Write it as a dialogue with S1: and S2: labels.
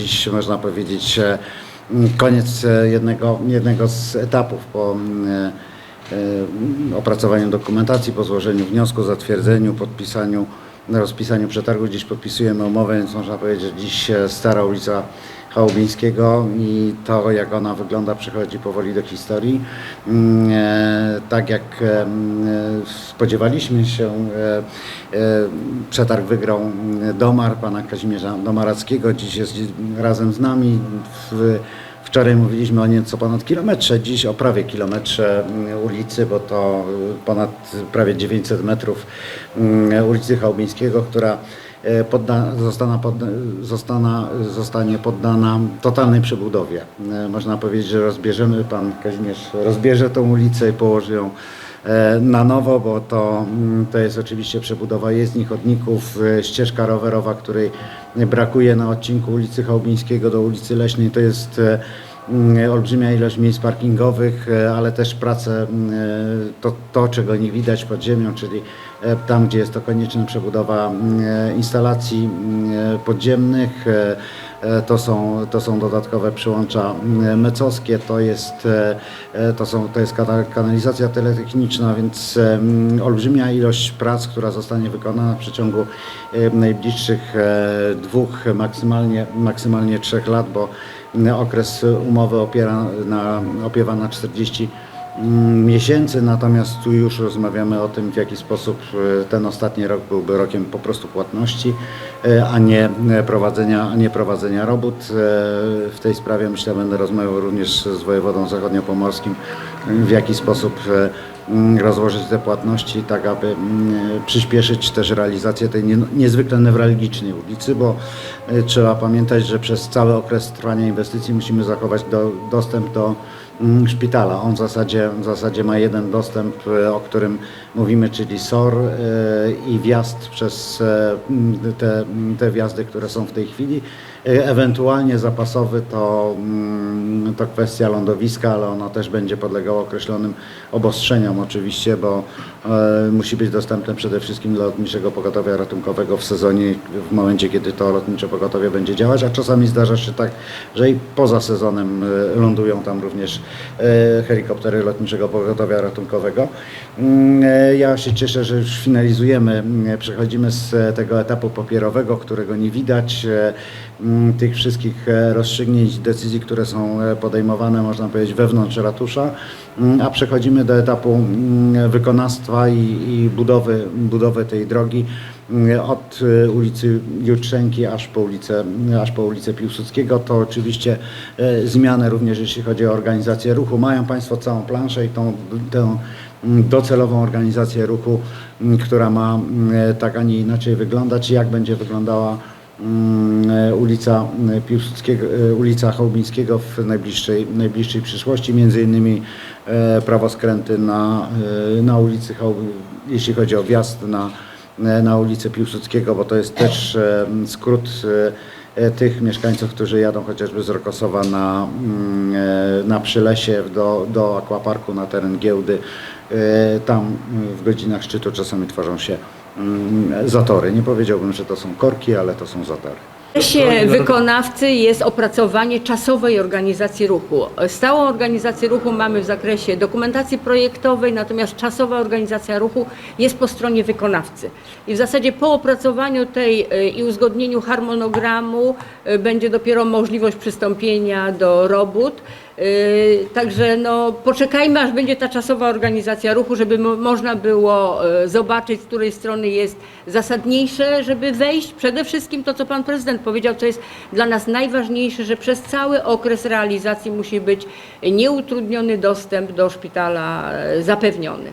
S1: Dziś można powiedzieć e, koniec e, jednego, jednego z etapów po e, opracowaniu dokumentacji, po złożeniu wniosku, zatwierdzeniu, podpisaniu, rozpisaniu przetargu. Dziś podpisujemy umowę, więc można powiedzieć, dziś stara ulica Chałubińskiego i to, jak ona wygląda, przychodzi powoli do historii. Mm, e, Tak jak e, spodziewaliśmy się, e, przetarg wygrał mm, Domar, pana Kazimierza Domarackiego. Dziś jest razem z nami. W, Wczoraj mówiliśmy o nieco ponad kilometrze, dziś o prawie kilometrze mm, ulicy, bo to y, ponad prawie 900 metrów mm, ulicy Chałubińskiego, która e, podda, zostana, podda, zostana, zostanie poddana totalnej przebudowie. E, Można powiedzieć, że rozbierzemy, pan Kazimierz rozbierze tą ulicę i położy ją e, na nowo, bo to, mm, to jest oczywiście przebudowa jezdni, chodników, e, ścieżka rowerowa, której brakuje na odcinku ulicy Chałubińskiego do ulicy Leśnej. To jest e, mm, olbrzymia ilość miejsc parkingowych, e, ale też prace, mm, e, to, to czego nie widać pod ziemią, czyli e, tam, gdzie jest to konieczna przebudowa e, instalacji e, podziemnych, e, e, to są, to są dodatkowe przyłącza mm, mecowskie, to jest, e, e, to są, to jest kana- kanalizacja teletechniczna, więc e, olbrzymia ilość prac, która zostanie wykonana w przeciągu e, najbliższych e, dwóch, maksymalnie, maksymalnie trzech lat, bo okres umowy opiera na, opiewa na 40 mm, miesięcy, natomiast tu już rozmawiamy o tym, w jaki sposób e, ten ostatni rok byłby rokiem po prostu płatności, e, a nie e, prowadzenia, a nie prowadzenia robót. W tej sprawie myślę, będę rozmawiał również z wojewodą zachodniopomorskim, w jaki sposób mm, rozłożyć te płatności tak, aby mm, przyspieszyć też realizację tej nie, niezwykle newralgicznej ulicy, bo trzeba pamiętać, że przez cały okres trwania inwestycji musimy zachować do, dostęp do mm, szpitala. On w zasadzie, w zasadzie ma jeden dostęp, e, o którym mówimy, czyli SOR e, i wjazd przez e, te, te wjazdy, które są w tej chwili. Ewentualnie zapasowy to, mm, to kwestia lądowiska, ale ono też będzie podlegało określonym obostrzeniom oczywiście, bo musi być dostępne przede wszystkim dla lotniczego pogotowia ratunkowego w sezonie, w momencie kiedy to lotnicze pogotowie będzie działać, a czasami zdarza się tak, że i poza sezonem lądują tam również helikoptery lotniczego pogotowia ratunkowego. Mm, e, Ja się cieszę, że już finalizujemy, mm, przechodzimy z e, tego etapu papierowego, którego nie widać, e, mm, tych wszystkich e, rozstrzygnięć, decyzji, które są e, podejmowane, można powiedzieć, wewnątrz ratusza, a przechodzimy do etapu wykonawstwa i, i budowy, budowy tej drogi od e, ulicy Jutrzenki aż po ulicę, aż po ulicę Piłsudskiego. To oczywiście e, zmiany również jeśli chodzi o organizację ruchu. Mają Państwo całą planszę i tą, tę docelową organizację ruchu, która ma tak, a nie inaczej wyglądać. Jak będzie wyglądała e, ulica e, Piłsudskiego, e, ulica Chałubińskiego w najbliższej, najbliższej przyszłości, między innymi e, prawoskręty na, e, na ulicy jeśli chodzi o wjazd na, e, na ulicę Piłsudskiego, bo to jest też e, skrót e, e, tych mieszkańców, którzy jadą chociażby z Rokosowa na, mm, e, na Przylesie do, do akwaparku na teren giełdy. E, Tam mm, w godzinach szczytu czasami tworzą się zatory. Nie powiedziałbym, że to są korki, ale to są zatory.
S2: W zakresie wykonawcy jest opracowanie czasowej organizacji ruchu. Stałą organizację ruchu mamy w zakresie dokumentacji projektowej, natomiast czasowa organizacja ruchu jest po stronie wykonawcy. I w zasadzie po opracowaniu tej y, i uzgodnieniu harmonogramu y, będzie dopiero możliwość przystąpienia do robót. Y, Także no, poczekajmy, aż będzie ta czasowa organizacja ruchu, żeby mo- można było y, zobaczyć, z której strony jest zasadniejsze, żeby wejść. Przede wszystkim to, co pan prezydent powiedział, co jest dla nas najważniejsze, że przez cały okres realizacji musi być nieutrudniony dostęp do szpitala y, zapewniony.